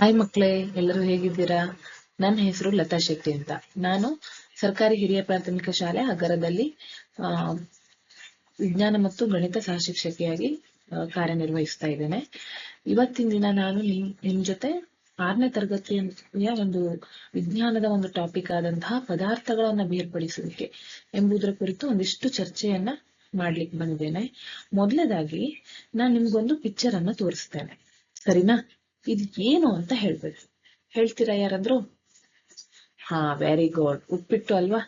Hi ಮಕ್ಳೇ, ಎಲ್ಲರೂ ಹೇಗಿದ್ದೀರಾ? ನನ್ನ ಹೆಸರು ಲತಾ ಶೆಟ್ಟಿ ಅಂತ. ನಾನು ಸರ್ಕಾರಿ ಹಿರಿಯ ಪ್ರಾಥಮಿಕ ಶಾಲೆ ಅಗರದಲ್ಲಿ ವಿಜ್ಞಾನ ಮತ್ತು ಗಣಿತ ಸಹಶಿಕ್ಷಕಿಯಾಗಿ ಶಿಕ್ಷಕಿಯಾಗಿ ಕಾರ್ಯನಿರ್ವಹಿಸ್ತಾ ಇದ್ದೇನೆ. ಇವತ್ತಿನ ದಿನ ನಾನು ನಿಮ್ ನಿಮ್ ಜೊತೆ ಆರನೇ ತರಗತಿಯ ಒಂದು ವಿಜ್ಞಾನದ ಒಂದು ಟಾಪಿಕ್ ಆದಂತಹ ಪದಾರ್ಥಗಳನ್ನ ಬೇರ್ಪಡಿಸುವಿಕೆ ಎಂಬುದರ ಕುರಿತು ಒಂದಿಷ್ಟು ಚರ್ಚೆಯನ್ನ ಮಾಡ್ಲಿಕ್ಕೆ ಬಂದಿದ್ದೇನೆ. ಮೊದಲನೇದಾಗಿ ನಾನು ನಿಮ್ಗೊಂದು ಪಿಕ್ಚರ್ ಅನ್ನ ತೋರಿಸ್ತೇನೆ. ಸರಿನಾ? ಇದು ಏನು ಅಂತ ಹೇಳ್ಬೇಕು. ಹೇಳ್ತೀರಾ ಯಾರಾದ್ರು? ಹಾ ವೆರಿ ಗುಡ್ ಉಪ್ಪಿಟ್ಟು ಅಲ್ವಾ?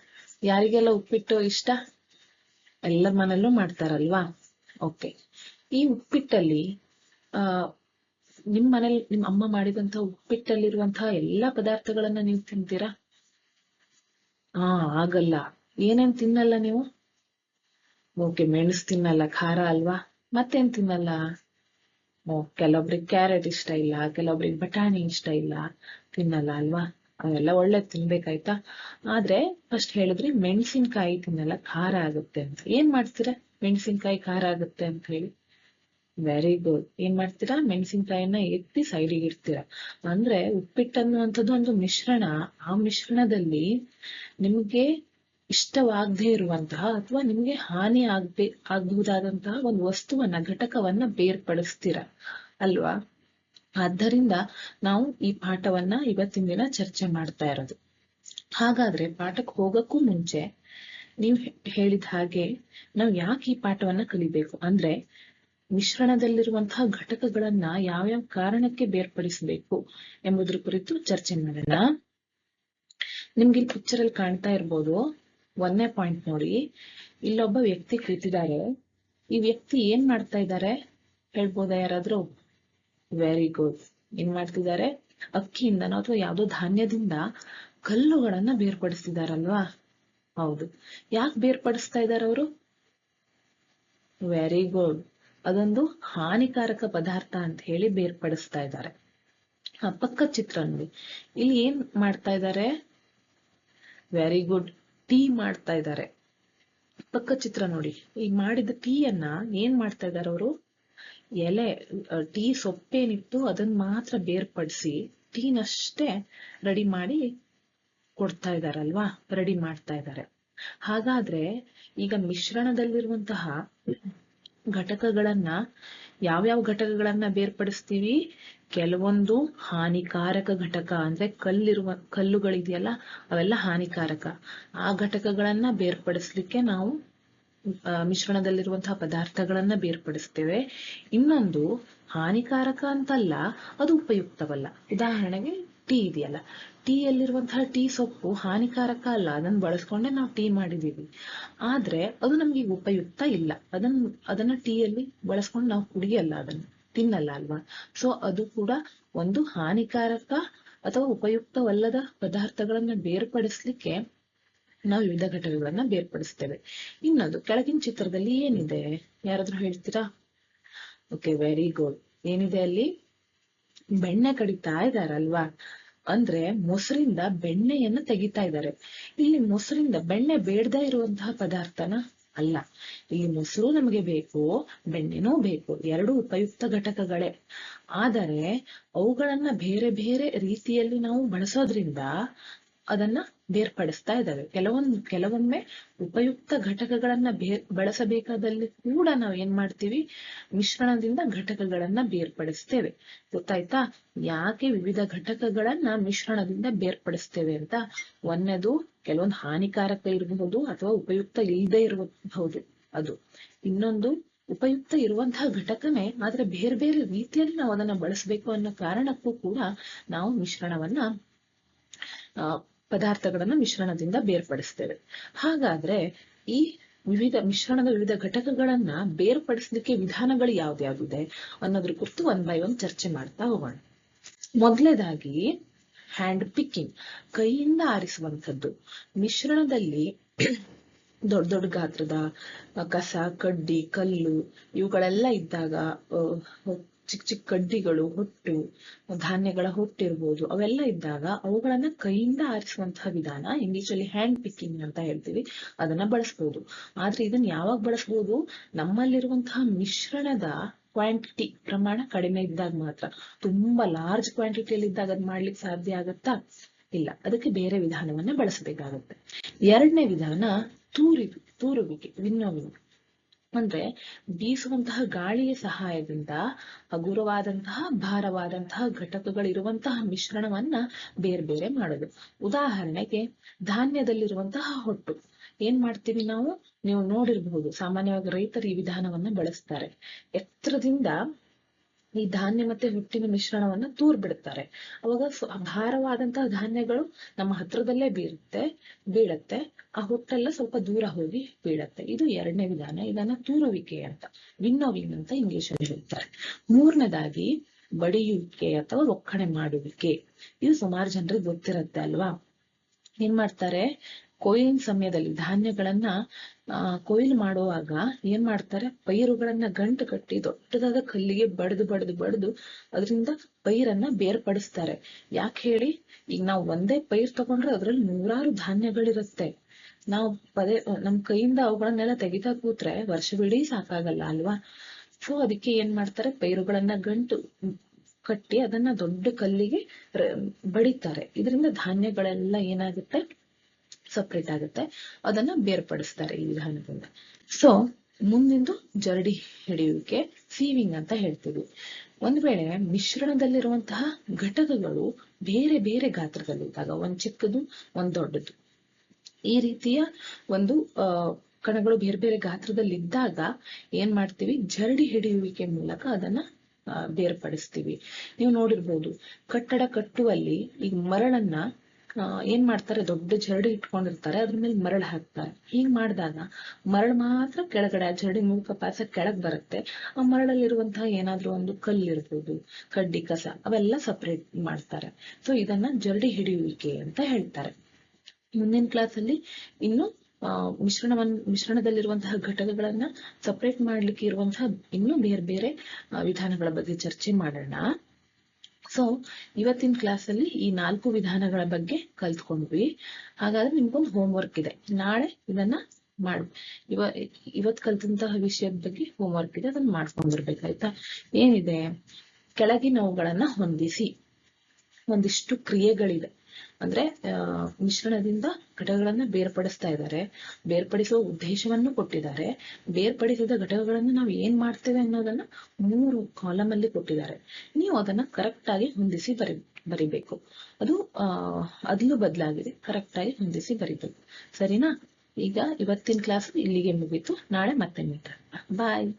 ಯಾರಿಗೆಲ್ಲ ಉಪ್ಪಿಟ್ಟು ಇಷ್ಟ? ಎಲ್ಲರ ಮನೆಯಲ್ಲೂ ಮಾಡ್ತಾರಲ್ವಾ? ಓಕೆ ಈ ಉಪ್ಪಿಟ್ಟಲ್ಲಿ, ಆ, ನಿಮ್ ಮನೇಲಿ, ನಿಮ್ ಅಮ್ಮ ಮಾಡಿದಂತಹ ಉಪ್ಪಿಟ್ಟಲ್ಲಿರುವಂತಹ ಎಲ್ಲಾ ಪದಾರ್ಥಗಳನ್ನ ನೀವು ತಿಂತೀರಾ? ಹಾ ಆಗಲ್ಲ. ಏನೇನ್ ತಿನ್ನಲ್ಲ ನೀವು? ಓಕೆ ಮೆಣಸು ತಿನ್ನಲ್ಲ, ಖಾರ ಅಲ್ವಾ? ಮತ್ತೇನ್ ತಿನ್ನಲ್ಲ? ಕೆಲವೊಬ್ರಿಗೆ ಕ್ಯಾರೆಟ್ ಇಷ್ಟ ಇಲ್ಲ, ಕೆಲವೊಬ್ರಿಗೆ ಬಟಾಣಿ ಇಷ್ಟ ಇಲ್ಲ, ತಿನ್ನಲ್ಲ ಅಲ್ವಾ? ಅವೆಲ್ಲ ಒಳ್ಳೆ ತಿನ್ಬೇಕಾಯ್ತಾ? ಆದ್ರೆ ಫಸ್ಟ್ ಹೇಳಿದ್ರಿ ಮೆಣಸಿನ್ಕಾಯಿ ತಿನ್ನಲ್ಲ, ಖಾರ ಆಗುತ್ತೆ ಅಂತ. ಏನ್ ಮಾಡ್ತೀರಾ? ಮೆಣಸಿನ್ಕಾಯಿ ಖಾರ ಆಗುತ್ತೆ ಅಂತ ಹೇಳಿ. ವೆರಿ ಗುಡ್ ಏನ್ ಮಾಡ್ತೀರಾ? ಮೆಣಸಿನ್ಕಾಯಿನ ಎತ್ತಿ ಸೈಡಿಗೆ ಇಡ್ತೀರ. ಅಂದ್ರೆ ಉಪ್ಪಿಟ್ಟು ಅನ್ನುವಂಥದ್ದು ಒಂದು ಮಿಶ್ರಣ. ಆ ಮಿಶ್ರಣದಲ್ಲಿ ನಿಮ್ಗೆ ಇಷ್ಟವಾಗದೇ ಇರುವಂತಹ ಅಥವಾ ನಿಮ್ಗೆ ಹಾನಿ ಆಗ್ಬೇ ಆಗಬಹುದಾದಂತಹ ಒಂದು ವಸ್ತುವನ್ನ, ಘಟಕವನ್ನ ಬೇರ್ಪಡಿಸ್ತೀರ ಅಲ್ವಾ? ಆದ್ದರಿಂದ ನಾವು ಈ ಪಾಠವನ್ನ ಇವತ್ತಿನ ದಿನ ಚರ್ಚೆ ಮಾಡ್ತಾ ಇರೋದು. ಹಾಗಾದ್ರೆ ಪಾಠಕ್ಕೆ ಹೋಗಕ್ಕೂ ಮುಂಚೆ ನೀವು ಹೇಳಿದ ಹಾಗೆ ನಾವು ಯಾಕೆ ಈ ಪಾಠವನ್ನ ಕಲಿಬೇಕು? ಅಂದ್ರೆ ಮಿಶ್ರಣದಲ್ಲಿರುವಂತಹ ಘಟಕಗಳನ್ನ ಯಾವ್ಯಾವ ಕಾರಣಕ್ಕೆ ಬೇರ್ಪಡಿಸಬೇಕು ಎಂಬುದ್ರ ಕುರಿತು ಚರ್ಚೆ ಮಾಡೋಣ. ನಿಮ್ಗೆ ಪಿಕ್ಚರ್ ಅಲ್ಲಿ ಕಾಣ್ತಾ ಇರ್ಬೋದು. ಒಂದನೇ ಪಾಯಿಂಟ್ ನೋಡಿ. ಇಲ್ಲೊಬ್ಬ ವ್ಯಕ್ತಿ ಕೂತಿದ್ದಾರೆ. ಈ ವ್ಯಕ್ತಿ ಏನ್ ಮಾಡ್ತಾ ಇದ್ದಾರೆ? ಹೇಳ್ಬೋದಾ ಯಾರಾದ್ರೂ? ವೆರಿ ಗುಡ್ ಏನ್ ಮಾಡ್ತಿದ್ದಾರೆ? ಅಕ್ಕಿಯಿಂದನೋ ಅಥವಾ ಯಾವ್ದೋ ಧಾನ್ಯದಿಂದ ಕಲ್ಲುಗಳನ್ನ ಬೇರ್ಪಡಿಸ್ತಿದಾರಲ್ವಾ ಹೌದು. ಯಾಕೆ ಬೇರ್ಪಡಿಸ್ತಾ ಇದಾರೆ ಅವರು? ವೆರಿ ಗುಡ್ ಅದೊಂದು ಹಾನಿಕಾರಕ ಪದಾರ್ಥ ಅಂತ ಹೇಳಿ ಬೇರ್ಪಡಿಸ್ತಾ ಇದ್ದಾರೆ. ಪಕ್ಕ ಚಿತ್ರ ನೋಡಿ. ಇಲ್ಲಿ ಏನ್ ಮಾಡ್ತಾ ಇದ್ದಾರೆ? ವೆರಿ ಗುಡ್ ಟೀ ಮಾಡ್ತಾ ಇದ್ದಾರೆ. ಪಕ್ಕ ಚಿತ್ರ ನೋಡಿ. ಈಗ ಮಾಡಿದ ಟೀಯನ್ನ ಏನ್ ಮಾಡ್ತಾ ಇದ್ದಾರೆ ಅವರು? ಎಲೆ ಟೀ ಸೊಪ್ಪೇನಿತ್ತು ಅದನ್ನ ಮಾತ್ರ ಬೇರ್ಪಡಿಸಿ ಟೀನಷ್ಟೇ ರೆಡಿ ಮಾಡಿ ಕೊಡ್ತಾ ಇದಾರಲ್ವಾ ರೆಡಿ ಮಾಡ್ತಾ ಇದ್ದಾರೆ. ಹಾಗಾದ್ರೆ ಈಗ ಮಿಶ್ರಣದಲ್ಲಿರುವಂತಹ ಘಟಕಗಳನ್ನ ಯಾವ್ಯಾವ ಘಟಕಗಳನ್ನ ಬೇರ್ಪಡಿಸ್ತೀವಿ? ಕೆಲವೊಂದು ಹಾನಿಕಾರಕ ಘಟಕ ಅಂದ್ರೆ ಕಲ್ಲಿರುವ, ಕಲ್ಲುಗಳಿದೆಯಲ್ಲ, ಅವೆಲ್ಲ ಹಾನಿಕಾರಕ. ಆ ಘಟಕಗಳನ್ನ ಬೇರ್ಪಡಿಸ್ಲಿಕ್ಕೆ ನಾವು ಮಿಶ್ರಣದಲ್ಲಿರುವಂತಹ ಪದಾರ್ಥಗಳನ್ನ ಬೇರ್ಪಡಿಸ್ತೇವೆ. ಇನ್ನೊಂದು ಹಾನಿಕಾರಕ ಅಂತಲ್ಲ, ಅದು ಉಪಯುಕ್ತವಲ್ಲ. ಉದಾಹರಣೆಗೆ ಟೀ ಇದೆಯಲ್ಲ? ಟೀಯಲ್ಲಿರುವಂತಹ ಟೀ ಸೊಪ್ಪು ಹಾನಿಕಾರಕ ಅಲ್ಲ. ಅದನ್ನ ಬಳಸ್ಕೊಂಡೆ ನಾವು ಟೀ ಮಾಡಿದೀವಿ. ಆದ್ರೆ ಅದು ನಮ್ಗೆ ಉಪಯುಕ್ತ ಇಲ್ಲ. ಅದನ್ನ ಅದನ್ನ ಟೀಯಲ್ಲಿ ಬಳಸ್ಕೊಂಡು ನಾವು ಕುಡಿಯಲ್ಲ ಅದನ್ನ. ತಿನ್ನಲ್ಲ ಅಲ್ವಾ? ಸೊ ಅದು ಕೂಡ ಒಂದು ಹಾನಿಕಾರಕ ಅಥವಾ ಉಪಯುಕ್ತವಲ್ಲದ ಪದಾರ್ಥಗಳನ್ನ ಬೇರ್ಪಡಿಸ್ಲಿಕ್ಕೆ ನಾವು ವಿವಿಧ ಘಟಕಗಳನ್ನ ಬೇರ್ಪಡಿಸ್ತೇವೆ. ಇನ್ನೊಂದು, ಕೆಳಗಿನ ಚಿತ್ರದಲ್ಲಿ ಏನಿದೆ? ಯಾರಾದ್ರೂ ಹೇಳ್ತೀರಾ? ಓಕೆ ವೆರಿ ಗುಡ್ ಏನಿದೆ ಅಲ್ಲಿ? ಬೆಣ್ಣೆ ಕಡಿತಾ ಇದಾರಲ್ವಾ? ಅಂದ್ರೆ ಮೊಸರಿಂದ ಬೆಣ್ಣೆಯನ್ನ ತೆಗಿತಾ ಇದ್ದಾರೆ ಇಲ್ಲಿ ಮೊಸರಿಂದ ಬೆಣ್ಣೆ ಬೇಡದೇ ಇರುವಂತಹ ಪದಾರ್ಥನ? ಅಲ್ಲ. ಇಲ್ಲಿ ಮೊಸರು ನಮಗೆ ಬೇಕು, ಬೆಣ್ಣೆನೂ ಬೇಕು, ಎರಡು ಉಪಯುಕ್ತ ಘಟಕಗಳೇ. ಆದರೆ ಅವುಗಳನ್ನ ಬೇರೆ ಬೇರೆ ರೀತಿಯಲ್ಲಿ ನಾವು ಬಳಸೋದ್ರಿಂದ ಅದನ್ನ ಬೇರ್ಪಡಿಸ್ತಾ ಇದ್ದಾವೆ. ಕೆಲವೊಂದ್ ಕೆಲವೊಮ್ಮೆ ಉಪಯುಕ್ತ ಘಟಕಗಳನ್ನ ಬೇರ್ ಬಳಸಬೇಕಾದಲ್ಲಿ ಕೂಡ ನಾವು ಏನ್ ಮಾಡ್ತೀವಿ? ಮಿಶ್ರಣದಿಂದ ಘಟಕಗಳನ್ನ ಬೇರ್ಪಡಿಸ್ತೇವೆ. ಗೊತ್ತಾಯ್ತಾ? ಯಾಕೆ ವಿವಿಧ ಘಟಕಗಳನ್ನ ಮಿಶ್ರಣದಿಂದ ಬೇರ್ಪಡಿಸ್ತೇವೆ ಅಂತ? ಒಂದನೇದು ಕೆಲವೊಂದು ಹಾನಿಕಾರಕ ಇರಬಹುದು ಅಥವಾ ಉಪಯುಕ್ತ ಇಲ್ಲದೆ ಇರಬಹುದು. ಅದು. ಇನ್ನೊಂದು ಉಪಯುಕ್ತ ಇರುವಂತಹ ಘಟಕನೇ ಆದ್ರೆ ಬೇರೆ ಬೇರೆ ರೀತಿಯಲ್ಲಿ ನಾವು ಅದನ್ನ ಬಳಸಬೇಕು ಅನ್ನೋ ಕಾರಣಕ್ಕೂ ಕೂಡ ನಾವು ಮಿಶ್ರಣವನ್ನ ಆ, ಪದಾರ್ಥಗಳನ್ನ ಮಿಶ್ರಣದಿಂದ ಬೇರ್ಪಡಿಸ್ತೇವೆ. ಹಾಗಾದ್ರೆ ಈ ವಿವಿಧ ಮಿಶ್ರಣದ ವಿವಿಧ ಘಟಕಗಳನ್ನ ಬೇರ್ಪಡಿಸಲಿಕ್ಕೆ ವಿಧಾನಗಳು ಯಾವ್ದಾಗಿದೆ ಅನ್ನೋದ್ರ ಕುರಿತು ಒನ್ ಬೈ ಒನ್ ಚರ್ಚೆ ಮಾಡ್ತಾ ಹೋಗೋಣ. ಮೊದಲೇದಾಗಿ ಹ್ಯಾಂಡ್ ಪಿಕ್ಕಿಂಗ್ ಕೈಯಿಂದ ಆರಿಸುವಂಥದ್ದು. ಮಿಶ್ರಣದಲ್ಲಿ ದೊಡ್ಡ ದೊಡ್ಡ ಗಾತ್ರದ ಕಸ, ಕಡ್ಡಿ, ಕಲ್ಲು ಇವುಗಳೆಲ್ಲ ಇದ್ದಾಗ ಚಿಕ್ಕ ಚಿಕ್ಕ ಕಡ್ಡಿಗಳು, ಹೊಟ್ಟು, ಧಾನ್ಯಗಳ ಹೊಟ್ಟಿರ್ಬೋದು, ಅವೆಲ್ಲ ಇದ್ದಾಗ ಅವುಗಳನ್ನ ಕೈಯಿಂದ ಆರಿಸುವಂತಹ ವಿಧಾನ ಇಂಗ್ಲಿಷಲ್ಲಿ ಹ್ಯಾಂಡ್ ಪಿಕ್ಕಿಂಗ್ ಅಂತ ಹೇಳ್ತೀವಿ. ಅದನ್ನ ಬಳಸ್ಬೋದು. ಆದ್ರೆ ಇದನ್ನ ಯಾವಾಗ ಬಳಸ್ಬೋದು? ನಮ್ಮಲ್ಲಿರುವಂತಹ ಮಿಶ್ರಣದ ಕ್ವಾಂಟಿಟಿ ಪ್ರಮಾಣ ಕಡಿಮೆ ಇದ್ದಾಗ ಮಾತ್ರ. ತುಂಬಾ ಲಾರ್ಜ್ ಕ್ವಾಂಟಿಟಿಯಲ್ಲಿ ಇದ್ದಾಗ ಅದ್ ಮಾಡ್ಲಿಕ್ಕೆ ಸಾಧ್ಯ ಆಗತ್ತಾ? ಇಲ್ಲ. ಅದಕ್ಕೆ ಬೇರೆ ವಿಧಾನವನ್ನ ಬಳಸಬೇಕಾಗುತ್ತೆ. ಎರಡನೇ ವಿಧಾನ ತೂರಿ ತೂರುವಿಕೆ, ವಿನ್ನೋವಿಂಗ್. ಅಂದ್ರೆ ಬೀಸುವಂತಹ ಗಾಳಿಯ ಸಹಾಯದಿಂದ ಹಗುರವಾದಂತಹ, ಭಾರವಾದಂತಹ ಘಟಕಗಳಿರುವಂತಹ ಮಿಶ್ರಣವನ್ನ ಬೇರೆ ಬೇರೆ ಮಾಡೋದು. ಉದಾಹರಣೆಗೆ ಧಾನ್ಯದಲ್ಲಿರುವಂತಹ ಹೊಟ್ಟು. ಏನ್ ಮಾಡ್ತೀವಿ ನಾವು? ನೀವು ನೋಡಿರಬಹುದು, ಸಾಮಾನ್ಯವಾಗಿ ರೈತರು ಈ ವಿಧಾನವನ್ನ ಬಳಸ್ತಾರೆ. ಎತ್ತರದಿಂದ ಈ ಧಾನ್ಯ ಮತ್ತೆ ಹುಟ್ಟಿನ ಮಿಶ್ರಣವನ್ನ ತೂರ್ ಬಿಡುತ್ತಾರೆ ಅವಾಗ ಭಾರವಾದಂತಹ ಧಾನ್ಯಗಳು ನಮ್ಮ ಹತ್ರದಲ್ಲೇ ಬೀರುತ್ತೆ, ಬೀಳತ್ತೆ. ಆ ಹೊಟ್ಟೆಲ್ಲ ಸ್ವಲ್ಪ ದೂರ ಹೋಗಿ ಬೀಳತ್ತೆ. ಇದು ಎರಡನೇ ವಿಧಾನ. ಇದನ್ನ ತೂರುವಿಕೆ ಅಂತ, ವಿನ್ನೋವಿಂಗ್ ಅಂತ ಇಂಗ್ಲಿಷ್ ಅಲ್ಲಿ ಹೇಳ್ತಾರೆ. ಮೂರನೇದಾಗಿ ಬಡಿಯುವಿಕೆ ಅಥವಾ ಒಕ್ಕಣೆ ಮಾಡುವಿಕೆ. ಇದು ಸುಮಾರು ಜನರಿಗೆ ಗೊತ್ತಿರತ್ತೆ ಅಲ್ವಾ? ಏನ್ ಮಾಡ್ತಾರೆ? ಕೊಯ್ಲಿನ ಸಮಯದಲ್ಲಿ ಧಾನ್ಯಗಳನ್ನ ಆ, ಕೊಯ್ಲು ಮಾಡುವಾಗ ಏನ್ ಮಾಡ್ತಾರೆ? ಪೈರುಗಳನ್ನ ಗಂಟು ಕಟ್ಟಿ ದೊಡ್ಡದಾದ ಕಲ್ಲಿಗೆ ಬಡ್ದು ಬಡ್ದು ಬಡ್ದು ಅದರಿಂದ ಪೈರನ್ನ ಬೇರ್ಪಡಿಸ್ತಾರೆ. ಯಾಕೆ ಹೇಳಿ? ಈಗ ನಾವು ಒಂದೇ ಪೈರ್ ತಗೊಂಡ್ರೆ ಅದ್ರಲ್ಲಿ ನೂರಾರು ಧಾನ್ಯಗಳಿರುತ್ತೆ. ನಾವು ಪದೇ ನಮ್ ಕೈಯಿಂದ ಅವುಗಳನ್ನೆಲ್ಲ ತೆಗಿತಾ ಕೂತ್ರೆ ವರ್ಷವಿಡೀ ಸಾಕಾಗಲ್ಲ ಅಲ್ವಾ? ಸೊ ಅದಕ್ಕೆ ಏನ್ ಮಾಡ್ತಾರೆ? ಪೈರುಗಳನ್ನ ಗಂಟು ಕಟ್ಟಿ ಅದನ್ನ ದೊಡ್ಡ ಕಲ್ಲಿಗೆ ಬಡಿತಾರೆ. ಇದರಿಂದ ಧಾನ್ಯಗಳೆಲ್ಲ ಏನಾಗುತ್ತೆ? ಸಪ್ರೇಟ್ ಆಗುತ್ತೆ. ಅದನ್ನ ಬೇರ್ಪಡಿಸ್ತಾರೆ ಈ ವಿಧಾನದಿಂದ. ಸೊ ಮುಂದಿಂದು ಜರಡಿ ಹಿಡಿಯುವಿಕೆ, ಸೀವಿಂಗ್ ಅಂತ ಹೇಳ್ತೀವಿ. ಒಂದ್ ವೇಳೆ ಮಿಶ್ರಣದಲ್ಲಿರುವಂತಹ ಘಟಕಗಳು ಬೇರೆ ಬೇರೆ ಗಾತ್ರದಲ್ಲಿದ್ದಾಗ, ಒಂದ್ ಚಿಕ್ಕದು, ಒಂದ್ ದೊಡ್ಡದು. ಈ ರೀತಿಯ ಒಂದು ಕಣಗಳು ಬೇರೆ ಬೇರೆ ಗಾತ್ರದಲ್ಲಿದ್ದಾಗ ಏನ್ ಮಾಡ್ತೀವಿ? ಜರಡಿ ಹಿಡಿಯುವಿಕೆ ಮೂಲಕ ಅದನ್ನ ಬೇರ್ಪಡಿಸ್ತೀವಿ. ನೀವು ನೋಡಿರ್ಬೋದು, ಕಟ್ಟಡ ಕಟ್ಟುವಲ್ಲಿ ಈ ಮರಳನ್ನ ಏನ್ ಮಾಡ್ತಾರೆ ದೊಡ್ಡ ಜರಡಿ ಇಟ್ಕೊಂಡಿರ್ತಾರೆ ಅದ್ರ ಮೇಲೆ ಮರಳು ಹಾಕ್ತಾರೆ. ಹಿಂಗ್ ಮಾಡಿದಾಗ ಮರಳು ಮಾತ್ರ ಕೆಳಗಡೆ ಆ ಜರಡಿ ಮೂಲಕ ಪಾಸ ಕೆಳಗ್ ಬರುತ್ತೆ. ಆ ಮರಳಲ್ಲಿರುವಂತಹ ಏನಾದ್ರೂ ಒಂದು ಕಲ್ಲಿರ್ಬೋದು ಕಡ್ಡಿ ಕಸ ಅವೆಲ್ಲ ಸಪರೇಟ್ ಮಾಡ್ತಾರೆ. ಸೊ ಇದನ್ನ ಜರಡಿ ಹಿಡಿಯುವಿಕೆ ಅಂತ ಹೇಳ್ತಾರೆ. ಮುಂದಿನ ಕ್ಲಾಸ್ ಅಲ್ಲಿ ಇನ್ನು ಆ, ಮಿಶ್ರಣವನ್ನ ಮಿಶ್ರಣದಲ್ಲಿರುವಂತಹ ಘಟಕಗಳನ್ನ ಸಪರೇಟ್ ಮಾಡ್ಲಿಕ್ಕೆ ಇರುವಂತಹ ಇನ್ನೂ ಬೇರೆ ಬೇರೆ ವಿಧಾನಗಳ ಬಗ್ಗೆ ಚರ್ಚೆ ಮಾಡೋಣ. ಸೊ ಇವತ್ತಿನ ಕ್ಲಾಸ್ ಅಲ್ಲಿ ಈ ನಾಲ್ಕು ವಿಧಾನಗಳ ಬಗ್ಗೆ ಕಲ್ತ್ಕೊಂಡ್ವಿ. ಹಾಗಾದ್ರೆ ನಿಮ್ಗೊಂದು ಹೋಮ್ ವರ್ಕ್ ಇದೆ. ನಾಳೆ ಇದನ್ನ ಮಾಡ್. ಇವ, ಇವತ್ ಕಲ್ತಂತಹ ವಿಷಯದ ಬಗ್ಗೆ ಹೋಮ್ ವರ್ಕ್ ಇದೆ. ಅದನ್ನ ಮಾಡ್ಕೊಂಡ್ಬರ್ಬೇಕಾಯ್ತಾ ಏನಿದೆ? ಕೆಳಗಿನವುಗಳನ್ನ ಹೊಂದಿಸಿ. ಒಂದಿಷ್ಟು ಕ್ರಿಯೆಗಳಿದೆ ಅಂದ್ರೆ ಮಿಶ್ರಣದಿಂದ ಘಟಕಗಳನ್ನ ಬೇರ್ಪಡಿಸ್ತಾ ಇದ್ದಾರೆ, ಬೇರ್ಪಡಿಸುವ ಉದ್ದೇಶವನ್ನು ಕೊಟ್ಟಿದ್ದಾರೆ, ಬೇರ್ಪಡಿಸಿದ ಘಟಕಗಳನ್ನು ನಾವು ಏನ್ ಮಾಡ್ತೇವೆ ಅನ್ನೋದನ್ನ ಮೂರು ಕಾಲಮ್ ಅಲ್ಲಿ ಕೊಟ್ಟಿದ್ದಾರೆ. ನೀವು ಅದನ್ನ ಕರೆಕ್ಟ್ ಆಗಿ ಹೊಂದಿಸಿ ಬರಿ, ಬರಿಬೇಕು. ಅದು, ಆ, ಅದ್ಲು ಬದಲಾಗಿದೆ ಕರೆಕ್ಟ್ ಆಗಿ ಹೊಂದಿಸಿ ಬರಿಬೇಕು. ಸರಿನಾ? ಈಗ ಇವತ್ತಿನ ಕ್ಲಾಸ್ ಇಲ್ಲಿಗೆ ಮುಗೀತು. ನಾಳೆ ಮತ್ತೆ ಮೀಟ್ ಬಾಯ್